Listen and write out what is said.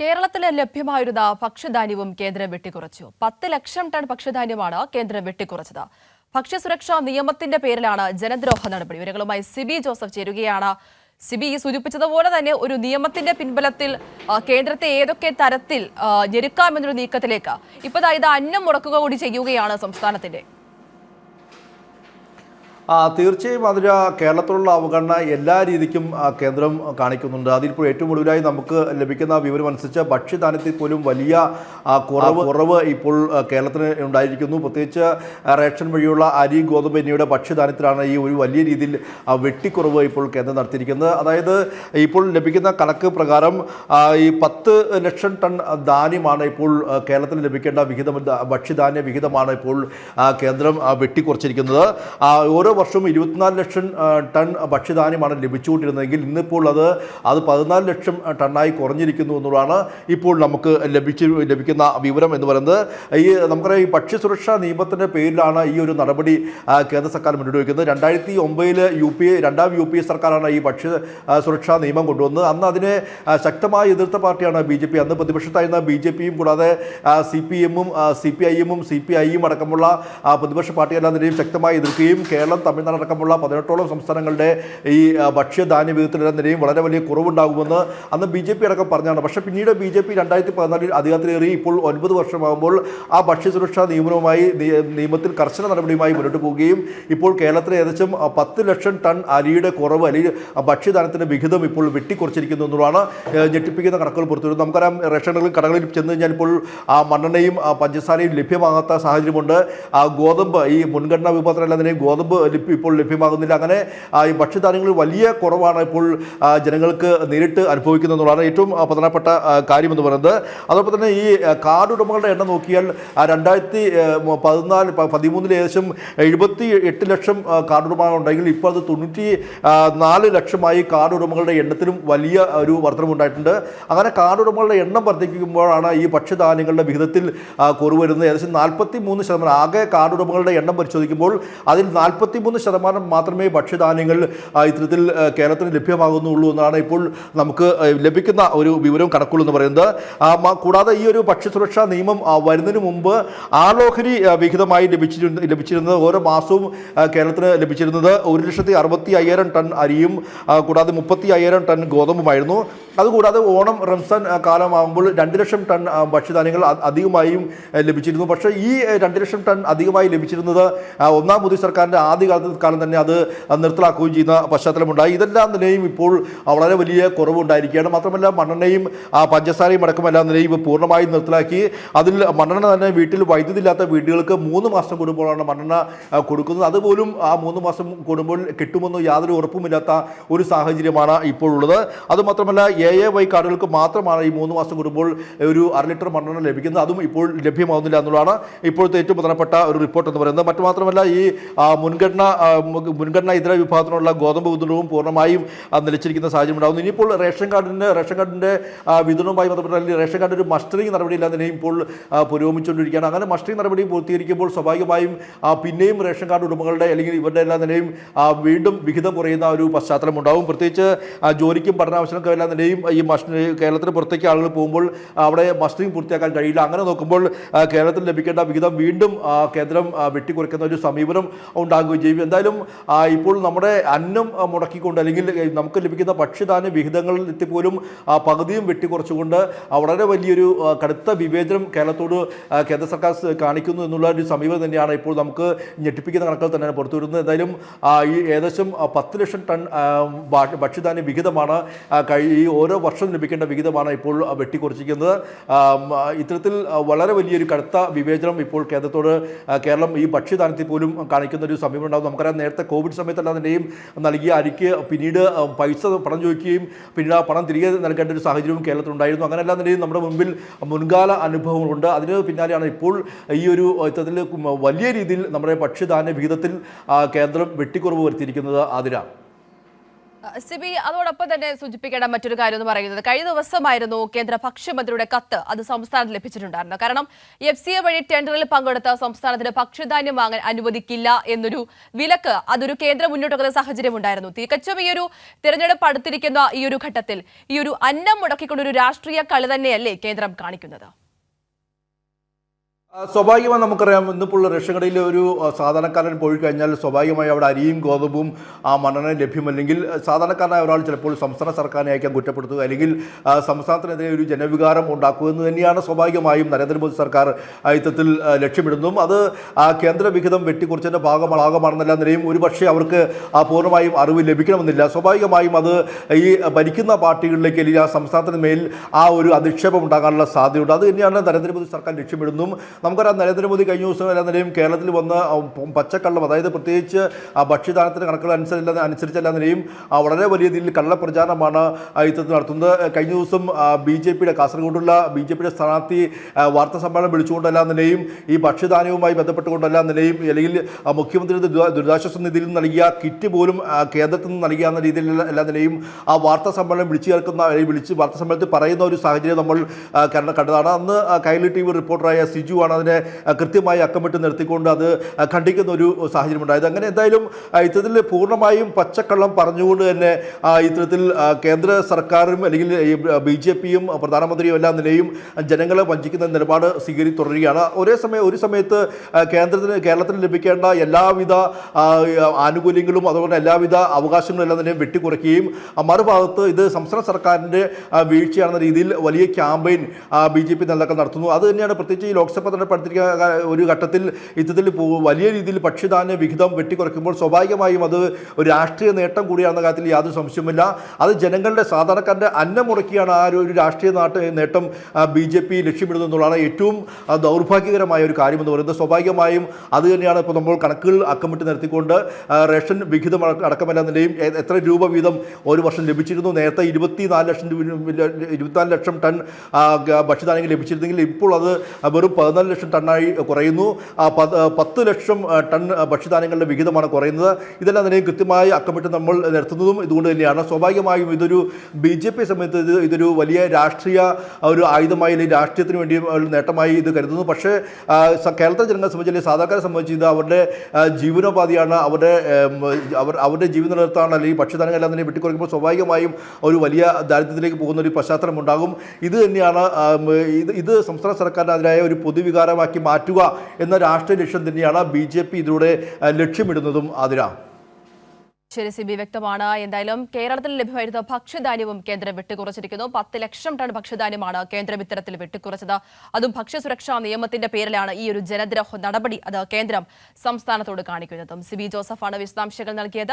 കേരളത്തിൽ ലഭ്യമായിരുന്ന ഭക്ഷ്യധാന്യവും കേന്ദ്രം വെട്ടിക്കുറച്ചു. പത്ത് ലക്ഷം ടൺ ഭക്ഷ്യധാന്യമാണ് കേന്ദ്രം വെട്ടിക്കുറച്ചത്. ഭക്ഷ്യസുരക്ഷാ നിയമത്തിന്റെ പേരിലാണ് ജനദ്രോഹ നടപടി. വിവരങ്ങളുമായി സിബി ജോസഫ് ചേരുകയാണ്. സിബി സൂചിപ്പിച്ചതുപോലെ തന്നെ ഒരു നിയമത്തിന്റെ പിൻബലത്തിൽ കേന്ദ്രത്തെ ഏതൊക്കെ തരത്തിൽ ഞെരുക്കാമെന്നൊരു നീക്കത്തിലേക്ക്. ഇപ്പൊ ദാ ഇത് അന്നം മുടക്കുക കൂടി ചെയ്യുകയാണ് സംസ്ഥാനത്തിന്റെ തീർച്ചയായും അതിന് കേരളത്തിലുള്ള അവഗണന എല്ലാ രീതിക്കും കേന്ദ്രം കാണിക്കുന്നുണ്ട്. അതിലിപ്പോൾ ഏറ്റവും ഒടുവിലായി നമുക്ക് ലഭിക്കുന്ന വിവരം അനുസരിച്ച് ഭക്ഷ്യധാന്യത്തിൽ പോലും വലിയ കുറവ് കുറവ് ഇപ്പോൾ കേരളത്തിന് ഉണ്ടായിരിക്കുന്നു. പ്രത്യേകിച്ച് റേഷൻ വഴിയുള്ള അരി ഗോതമ്പ് എന്നിവയുടെ ഭക്ഷ്യധാന്യത്തിലാണ് ഈ ഒരു വലിയ രീതിയിൽ വെട്ടിക്കുറവ് ഇപ്പോൾ കേന്ദ്രം നടത്തിയിരിക്കുന്നത്. അതായത് ഇപ്പോൾ ലഭിക്കുന്ന കണക്ക് പ്രകാരം ഈ പത്ത് ലക്ഷം ടൺ ധാന്യമാണ് ഇപ്പോൾ കേരളത്തിന് ലഭിക്കേണ്ട വിഹിതം ഭക്ഷ്യധാന്യ വിഹിതമാണ് ഇപ്പോൾ കേന്ദ്രം വെട്ടിക്കുറച്ചിരിക്കുന്നത്. ഓരോ വർഷവും ഇരുപത്തിനാല് ലക്ഷം ടൺ ഭക്ഷ്യധാന്യമാണ് ലഭിച്ചുകൊണ്ടിരുന്നതെങ്കിൽ ഇന്നിപ്പോൾ അത് അത് പതിനാല് ലക്ഷം ടണ്ണായി കുറഞ്ഞിരിക്കുന്നു എന്നുള്ളതാണ് ഇപ്പോൾ നമുക്ക് ലഭിച്ചു ലഭിക്കുന്ന വിവരം എന്ന് പറയുന്നത്. ഈ നമുക്കറിയാം ഈ ഭക്ഷ്യസുരക്ഷാ നിയമത്തിന്റെ പേരിലാണ് ഈ ഒരു നടപടി കേന്ദ്ര സർക്കാർ മുന്നോട്ട് വയ്ക്കുന്നത് രണ്ടായിരത്തി ഒമ്പതിൽ യു പി എ രണ്ടാം യു പി എ സർക്കാരാണ് ഈ ഭക്ഷ്യ സുരക്ഷാ നിയമം കൊണ്ടുവന്നത്. അന്ന് അതിനെ ശക്തമായി എതിർത്ത പാർട്ടിയാണ് ബി ജെ പി. അന്ന് പ്രതിപക്ഷത്തായിരുന്ന ബി ജെ പിയും കൂടാതെ സി പി എമ്മും സി പി ഐ എമ്മും സി പി ഐയും അടക്കമുള്ള പ്രതിപക്ഷ പാർട്ടിയെല്ലാം നിലയും ശക്തമായി എതിർക്കുകയും കേരളം തമിഴ്നാട് അടക്കമുള്ള പതിനെട്ടോളം സംസ്ഥാനങ്ങളുടെ ഈ ഭക്ഷ്യധാന്യ വിഹിതത്തിലെല്ലാം നിലയും വളരെ വലിയ കുറവുണ്ടാകുമെന്ന് അന്ന് ബി ജെ പി അടക്കം പറഞ്ഞാണ് പക്ഷേ പിന്നീട് ബി ജെ പി രണ്ടായിരത്തി പതിനാലിൽ അധികാരത്തിലേറി ഇപ്പോൾ ഒൻപത് വർഷമാകുമ്പോൾ ആ ഭക്ഷ്യസുരക്ഷാ നിയമനവുമായി നിയ- നിയമത്തിൽ കർശന നടപടിയുമായി മുന്നോട്ട് പോവുകയും ഇപ്പോൾ കേരളത്തിൽ ഏകദേശം പത്ത് ലക്ഷം ടൺ അരിയുടെ കുറവ് അല്ലെങ്കിൽ ഭക്ഷ്യധാനത്തിന്റെ വിഹിതം ഇപ്പോൾ വെട്ടിക്കുറച്ചിരിക്കുന്നു എന്നുള്ളതാണ് ഞെട്ടിപ്പിക്കുന്ന കണക്കുകൾ പുറത്തുവരുന്നത്. നമുക്കറിയാം റേഷനുകളും കടകളിൽ ചെന്ന് കഴിഞ്ഞാൽ ഇപ്പോൾ ആ മണ്ണെണ്ണയും പഞ്ചസാരയും ലഭ്യമാകാത്ത സാഹചര്യമുണ്ട്. ആ ഗോതമ്പ് ഈ മുൻഗണനാ വിഭാഗത്തിലല്ലാതെ ഗോതമ്പ് ലഭ്യ- ഇപ്പോൾ ലഭ്യമാകുന്നില്ല. അങ്ങനെ ഈ ഭക്ഷ്യധാന്യങ്ങളിൽ വലിയ കുറവാണ് ഇപ്പോൾ ജനങ്ങൾക്ക് നേരിട്ട് അനുഭവിക്കുന്നതെന്നുള്ളതാണ് ഏറ്റവും പ്രധാനപ്പെട്ട കാര്യമെന്ന് പറയുന്നത്. അതോടൊപ്പം തന്നെ ഈ കാർഡ് ഉടമകളുടെ എണ്ണം നോക്കിയാൽ രണ്ടായിരത്തി പതിനാല് പതിമൂന്നിൽ ഏകദേശം എഴുപത്തി എട്ട് ലക്ഷം കാർഡ് ഉടമകൾ ഉണ്ടെങ്കിൽ ഇപ്പോൾ അത് തൊണ്ണൂറ്റി നാല് ലക്ഷമായി കാർഡ് ഉടമകളുടെ എണ്ണത്തിലും വലിയ ഒരു വർധനമുണ്ടായിട്ടുണ്ട് അങ്ങനെ കാർഡ് ഉടമകളുടെ എണ്ണം വർദ്ധിക്കുമ്പോഴാണ് ഈ ഭക്ഷ്യധാന്യങ്ങളുടെ വിഹിതത്തിൽ കുറവ് വരുന്നത്. ഏകദേശം നാൽപ്പത്തി മൂന്ന് ശതമാനം. ആകെ കാർഡ് ഉടമകളുടെ എണ്ണം പരിശോധിക്കുമ്പോൾ അതിൽ നാൽപ്പത്തി മൂന്ന് ശതമാനം മാത്രമേ ഭക്ഷ്യധാന്യങ്ങൾ ഇത്തരത്തിൽ കേരളത്തിന് ലഭ്യമാകുന്നുള്ളൂ എന്നാണ് ഇപ്പോൾ നമുക്ക് ലഭിക്കുന്ന ഒരു വിവരവും കണക്കുള്ളൂ എന്ന് പറയുന്നത്. കൂടാതെ ഈ ഒരു ഭക്ഷ്യസുരക്ഷാ നിയമം വരുന്നതിന് മുമ്പ് ആളോഹരി വിഹിതമായി ലഭിച്ചിരുന്ന ലഭിച്ചിരുന്നത് ഓരോ മാസവും കേരളത്തിന് ലഭിച്ചിരുന്നത് ഒരു ലക്ഷത്തി അറുപത്തി അയ്യായിരം ടൺ അരിയും കൂടാതെ മുപ്പത്തി അയ്യായിരം ടൺ ഗോതമ്പുമായിരുന്നു. അതുകൂടാതെ ഓണം റംസാൻ കാലമാകുമ്പോൾ രണ്ട് ലക്ഷം ടൺ ഭക്ഷ്യധാന്യങ്ങൾ അധികമായും ലഭിച്ചിരുന്നു. പക്ഷേ ഈ രണ്ട് ലക്ഷം ടൺ അധികമായി ലഭിച്ചിരുന്നത് ഒന്നാം മോദി സർക്കാരിന്റെ ആദ്യ കാലം തന്നെ അത് നിർത്തലാക്കുകയും ചെയ്യുന്ന പശ്ചാത്തലമുണ്ടായി. ഇതെല്ലാം നിലയും ഇപ്പോൾ വളരെ വലിയ കുറവുണ്ടായിരിക്കുകയാണ്. മാത്രമല്ല മണ്ണെണ്ണയും പഞ്ചസാരയും അടക്കമെല്ലാം നിലയും പൂർണമായും നിർത്തലാക്കി. അതിൽ മണ്ണെണ്ണ തന്നെ വീട്ടിൽ വൈദ്യുതി ഇല്ലാത്ത വീടുകൾക്ക് മൂന്ന് മാസം കൂടുമ്പോഴാണ് മണ്ണെണ്ണ കൊടുക്കുന്നത്. അതുപോലും ആ മൂന്ന് മാസം കൂടുമ്പോൾ കിട്ടുമെന്ന് യാതൊരു ഉറപ്പുമില്ലാത്ത ഒരു സാഹചര്യമാണ് ഇപ്പോഴുള്ളത്. അതുമാത്രമല്ല എ എ വൈ കാർഡുകൾക്ക് മാത്രമാണ് ഈ മൂന്ന് മാസം കൂടുമ്പോൾ ഒരു അര ലിറ്റർ മണ്ണെണ്ണ ലഭിക്കുന്നത്. അതും ഇപ്പോൾ ലഭ്യമാവുന്നില്ല എന്നുള്ളതാണ് ഇപ്പോഴത്തെ ഏറ്റവും പ്രധാനപ്പെട്ട ഒരു റിപ്പോർട്ട് എന്ന് പറയുന്നത്. മറ്റു മാത്രമല്ല ഈ ആ, മുൻഗണന മുൻഗണന ഇതര വിഭാഗത്തിനുള്ള ഗോതമ്പ് വിതരണവും പൂർണമായും നിലച്ചിരിക്കുന്ന സാഹചര്യം ഉണ്ടാകുന്നു. ഇനിയിപ്പോൾ റേഷൻ കാർഡിന് റേഷൻ കാർഡിന്റെ വിതരണവുമായി ബന്ധപ്പെട്ട അല്ലെങ്കിൽ റേഷൻ കാർഡ് ഒരു മസ്റ്ററിംഗ് നടപടിയില്ലാതെ ഇപ്പോൾ പുരോഗമിച്ചുകൊണ്ടിരിക്കുകയാണ്. അങ്ങനെ മസ്റ്ററിംഗ് നടപടി പൂർത്തീകരിക്കുമ്പോൾ സ്വാഭാവികമായും പിന്നെയും റേഷൻ കാർഡ് ഉടമകളുടെ അല്ലെങ്കിൽ ഇവരുടെ എല്ലാ നിലയും വീണ്ടും വിഹിതം കുറയുന്ന ഒരു പശ്ചാത്തലം ഉണ്ടാവും പ്രത്യേകിച്ച് ജോലിക്കും പഠനാവശ്യങ്ങൾക്കും എല്ലാ നിലയും ഈ മസ്റ്റ് കേരളത്തിന് പുറത്തേക്ക് ആളുകൾ പോകുമ്പോൾ അവിടെ മസ്റ്ററിംഗ് പൂർത്തിയാക്കാൻ കഴിയില്ല. അങ്ങനെ നോക്കുമ്പോൾ കേരളത്തിൽ ലഭിക്കേണ്ട വിഹിതം വീണ്ടും കേന്ദ്രം വെട്ടിക്കുറയ്ക്കുന്ന ഒരു സമീപനം ഉണ്ടാകുകയും ചെയ്യും എന്തായാലും ഇപ്പോൾ നമ്മുടെ അന്നം മുടക്കിക്കൊണ്ട് അല്ലെങ്കിൽ നമുക്ക് ലഭിക്കുന്ന ഭക്ഷ്യധാന്യ വിഹിതങ്ങളിൽ എത്തിപ്പോലും പകുതിയും വെട്ടിക്കുറച്ചുകൊണ്ട് വളരെ വലിയൊരു കടുത്ത വിവേചനം കേരളത്തോട് കേന്ദ്ര സർക്കാർ കാണിക്കുന്നു എന്നുള്ള ഒരു സമീപനം തന്നെയാണ് ഇപ്പോൾ നമുക്ക് ഞെട്ടിപ്പിക്കുന്ന കണക്കുകൾ തന്നെയാണ് പുറത്തു വരുന്നത് എന്തായാലും ഈ ഏകദേശം പത്ത് ലക്ഷം ടൺ ഭക്ഷ്യധാന്യ വിഹിതമാണ് ഈ ഓരോ വർഷം ലഭിക്കേണ്ട വിഹിതമാണ് ഇപ്പോൾ വെട്ടിക്കുറച്ചിരിക്കുന്നത്. ഇത്തരത്തിൽ വളരെ വലിയൊരു കടുത്ത വിവേചനം ഇപ്പോൾ കേന്ദ്രത്തോട് കേരളം ഈ ഭക്ഷ്യധാന്യത്തിൽ പോലും കാണിക്കുന്ന ഒരു സമീപനം ഉണ്ടാകും നമുക്കറിയാം നേരത്തെ കോവിഡ് സമയത്തല്ല അതിന്റെയും നൽകിയ അരിക്ക് പിന്നീട് പൈസ പണം ചോദിക്കുകയും പിന്നീട് ആ പണം തിരികെ നൽകേണ്ട ഒരു സാഹചര്യവും കേരളത്തിലുണ്ടായിരുന്നു. അങ്ങനെ എല്ലാം നമ്മുടെ മുമ്പിൽ മുൻകാല അനുഭവങ്ങളുണ്ട്. അതിന് പിന്നാലെയാണ് ഇപ്പോൾ ഈ ഒരു ഇത്തരത്തിൽ വലിയ രീതിയിൽ നമ്മുടെ ഭക്ഷ്യധാന്യ വിഹിതത്തിൽ കേന്ദ്രം വെട്ടിക്കുറവ് വരുത്തിയിരിക്കുന്നത് അഹ് സിബി അതോടൊപ്പം തന്നെ സൂചിപ്പിക്കേണ്ട മറ്റൊരു കാര്യം എന്ന് പറയുന്നത് കഴിഞ്ഞ ദിവസമായിരുന്നു കേന്ദ്ര ഭക്ഷ്യമന്ത്രിയുടെ കത്ത് അത് സംസ്ഥാനത്ത് ലഭിച്ചിട്ടുണ്ടായിരുന്നു. കാരണം എഫ് സി എ വഴി ടെൻഡറിൽ പങ്കെടുത്ത സംസ്ഥാനത്തിന് ഭക്ഷ്യധാന്യം വാങ്ങാൻ അനുവദിക്കില്ല എന്നൊരു വിലക്ക് അതൊരു കേന്ദ്രം മുന്നോട്ട് വെക്കുന്ന സാഹചര്യം ഉണ്ടായിരുന്നു. തികച്ചും ഈ ഒരു തിരഞ്ഞെടുപ്പ് അടുത്തിരിക്കുന്ന ഈ ഒരു ഘട്ടത്തിൽ ഈ ഒരു അന്നം മുടക്കിക്കൊണ്ടൊരു രാഷ്ട്രീയ കളി തന്നെയല്ലേ കേന്ദ്രം കാണിക്കുന്നത്? സ്വാഭാവികമായി നമുക്കറിയാം ഇന്നിപ്പോൾ റേഷൻകടയിൽ ഒരു സാധാരണക്കാരൻ പോയി കഴിഞ്ഞാൽ സ്വാഭാവികമായി അവിടെ അരിയും ഗോതമ്പും ആ മണ്ണെണ്ണ ലഭ്യമല്ലെങ്കിൽ സാധാരണക്കാരനായ ഒരാൾ ചിലപ്പോൾ സംസ്ഥാന സർക്കാരിനെ അയക്കാൻ കുറ്റപ്പെടുത്തുക. അല്ലെങ്കിൽ സംസ്ഥാനത്തിനെതിരെ ഒരു ജനവികാരം ഉണ്ടാക്കുക എന്ന് തന്നെയാണ് സ്വാഭാവികമായും നരേന്ദ്രമോദി സർക്കാർ യുദ്ധത്തിൽ ലക്ഷ്യമിടുന്നതും. അത് ആ, കേന്ദ്ര വിഹിതം വെട്ടിക്കുറിച്ചതിന്റെ ഭാഗമാകമാണെന്നല്ല ഭാഗമാണെന്നല്ല നിലയും. ഒരുപക്ഷെ അവർക്ക് ആ, പൂർണമായും അറിവ് ലഭിക്കണമെന്നില്ല. സ്വാഭാവികമായും അത് ഈ ഭരിക്കുന്ന പാർട്ടികളിലേക്ക് അല്ലെങ്കിൽ ആ സംസ്ഥാനത്തിന് മേൽ ആ ഒരു അധിക്ഷേപം ഉണ്ടാകാനുള്ള സാധ്യതയുണ്ട്. അത് തന്നെയാണ് നരേന്ദ്രമോദി സർക്കാർ ലക്ഷ്യമിടുന്നതും. നമുക്കറിയാം നരേന്ദ്രമോദി കഴിഞ്ഞ ദിവസം എല്ലാ നിലയും കേരളത്തിൽ വന്ന് പച്ചക്കള്ളം അതായത് പ്രത്യേകിച്ച് ആ ഭക്ഷ്യദാനത്തിന് കണക്കുകൾ അനുസരിച്ചല്ല അനുസരിച്ചല്ല നിലയും വളരെ വലിയ രീതിയിൽ കള്ളപ്രചാരണമാണ് ഇത്തരത്തിൽ നടത്തുന്നത്. കഴിഞ്ഞ ദിവസം ബി ജെ പിയുടെ കാസർഗോഡുള്ള ബി ജെ പിയുടെ സ്ഥാനാർത്ഥി വാർത്താ സമ്മേളനം വിളിച്ചുകൊണ്ടല്ല നിലയും ഈ ഭക്ഷ്യദാനവുമായി ബന്ധപ്പെട്ടുകൊണ്ടല്ല നിലയും അല്ലെങ്കിൽ മുഖ്യമന്ത്രിയുടെ മുഖ്യമന്ത്രി ദുരിതാ- ദുരിതാശ്വാസ നിധിയിൽ നിന്ന് നൽകിയ കിറ്റ് പോലും കേന്ദ്രത്തിൽ നിന്ന് നൽകിയ രീതിയിലുള്ള എല്ലാ നിലയും ആ വാർത്താ സമ്മേളനം വിളിച്ചു ചേർക്കുന്ന വിളിച്ച് വാർത്താ സമ്മേളനത്തിൽ പറയുന്ന ഒരു സാഹചര്യം നമ്മൾ കണ്ടതാണ്. അന്ന് കൈലി ടി വി റിപ്പോർട്ടറായ സിജു ആണ് അതിനെ ആ, കൃത്യമായി അക്കമിട്ട് നിർത്തിക്കൊണ്ട് അത് ഖണ്ഡിക്കുന്ന ഒരു സാഹചര്യം ഉണ്ടായത് അങ്ങനെ എന്തായാലും ഇത്തരത്തിൽ പൂർണമായും പച്ചക്കള്ളം പറഞ്ഞുകൊണ്ട് തന്നെ ഇത്തരത്തിൽ കേന്ദ്ര സർക്കാരും അല്ലെങ്കിൽ ബി ജെ പിയും പ്രധാനമന്ത്രിയും എല്ലാ നിലയും ജനങ്ങളെ വഞ്ചിക്കുന്ന നിലപാട് സ്വീകരി തുടരുകയാണ്. ഒരേ സമയം ഒരു സമയത്ത് കേന്ദ്രത്തിന് കേരളത്തിന് ലഭിക്കേണ്ട എല്ലാവിധ ആനുകൂല്യങ്ങളും അതുപോലെ എല്ലാവിധ അവകാശങ്ങളും എല്ലാം തന്നെ വെട്ടിക്കുറയ്ക്കുകയും മറുഭാഗത്ത് ഇത് സംസ്ഥാന സർക്കാരിന്റെ വീഴ്ചയാണെന്ന രീതിയിൽ വലിയ ക്യാമ്പയിൻ ബി ജെ പി നേതാക്കൾ നടത്തുന്നു. അത് തന്നെയാണ് പ്രത്യേകിച്ച് ഈ ലോക്സഭ അടുത്തിരിക്കുന്ന ഒരു ഘട്ടത്തിൽ ഇത്തരത്തിൽ വലിയ രീതിയിൽ ഭക്ഷ്യധാന്യ വിഹിതം വെട്ടിക്കുറയ്ക്കുമ്പോൾ സ്വാഭാവികമായും അത് ഒരു രാഷ്ട്രീയ നേട്ടം കൂടിയാണെന്ന കാര്യത്തിൽ യാതൊരു സംശയമില്ല അത് ജനങ്ങളുടെ സാധാരണക്കാരന്റെ അന്നം മുറക്കിയാണ് ആ ഒരു- രാഷ്ട്രീയ നാട്ട് നേട്ടം ബി ജെ പി ലക്ഷ്യമിടുന്നതെന്നുള്ളതാണ് ഏറ്റവും ദൗർഭാഗ്യകരമായ ഒരു കാര്യമെന്ന് പറയുന്നത്. സ്വാഭാവികമായും അത് തന്നെയാണ് ഇപ്പോൾ നമ്മൾ കണക്കുകൾ അക്കമിട്ട് നിർത്തിക്കൊണ്ട് റേഷൻ വിഹിതം അടക്ക- അടക്കമെല്ലാം എത്ര രൂപ വീതം ഒരു വർഷം ലഭിച്ചിരുന്നു. നേരത്തെ ഇരുപത്തിനാല് ലക്ഷം രൂപ ഇരുപത്തിനാല് ലക്ഷം ടൺ ഭക്ഷ്യധാന്യങ്ങൾ ലഭിച്ചിരുന്നെങ്കിൽ ഇപ്പോൾ അത് വെറും പതിനാല് ലക്ഷം ടണ്ണായി കുറയുന്നു. പത്ത് ലക്ഷം ടൺ ഭക്ഷ്യധാന്യങ്ങളുടെ വിഹിതമാണ് കുറയുന്നത്. ഇതെല്ലാം തന്നെയും കൃത്യമായി അക്കമിട്ട് നമ്മൾ നിർത്തുന്നതും ഇതുകൊണ്ട് തന്നെയാണ്. സ്വാഭാവികമായും ഇതൊരു ബി ജെ പി സമയത്ത് ഇത് ഇതൊരു വലിയ രാഷ്ട്രീയ ഒരു ആയുധമായി അല്ലെങ്കിൽ രാഷ്ട്രീയത്തിന് വേണ്ടി നേട്ടമായി ഇത് കരുതുന്നു. പക്ഷേ കേരളത്തിലെ ജനങ്ങളെ സംബന്ധിച്ച് അല്ലെങ്കിൽ സാധാരണക്കാരെ സംബന്ധിച്ച് ഇത് അവരുടെ ജീവനോപാധിയാണ്. അവരുടെ അവർ അവരുടെ ജീവൻ നിലനിർത്താൻ അല്ലെങ്കിൽ ഭക്ഷ്യധാനങ്ങളെല്ലാം തന്നെ വെട്ടിക്കുറയ്ക്കുമ്പോൾ സ്വാഭാവികമായും ഒരു വലിയ ദാരിദ്ര്യത്തിലേക്ക് പോകുന്ന ഒരു പശ്ചാത്തലം ഉണ്ടാകും ഇത് തന്നെയാണ് ഇത് ഇത് സംസ്ഥാന സർക്കാരിനെതിരായ ഒരു പൊതുവികാരമാക്കി മാറ്റുക എന്ന രാഷ്ട്രീയ ലക്ഷ്യം തന്നെയാണ് ബി ജെ പി ഇതിലൂടെ ലക്ഷ്യമിടുന്നതും അതിരാ ശരി സിബി വ്യക്തമാണ്. എന്തായാലും കേരളത്തിൽ ലഭ്യമായിരുന്ന ഭക്ഷ്യധാന്യവും കേന്ദ്രം വെട്ടിക്കുറച്ചിരിക്കുന്നു പത്ത് ലക്ഷം ടൺ ഭക്ഷ്യധാന്യമാണ് കേന്ദ്രം ഇത്തരത്തിൽ വെട്ടിക്കുറച്ചത് അതും ഭക്ഷ്യസുരക്ഷാ നിയമത്തിന്റെ പേരിലാണ് ഈ ഒരു ജനദ്രോഹ നടപടി അത് കേന്ദ്രം സംസ്ഥാനത്തോട് കാണിക്കുന്നതും. സിബി ജോസഫാണ് വിശദാംശങ്ങൾ നൽകിയത്.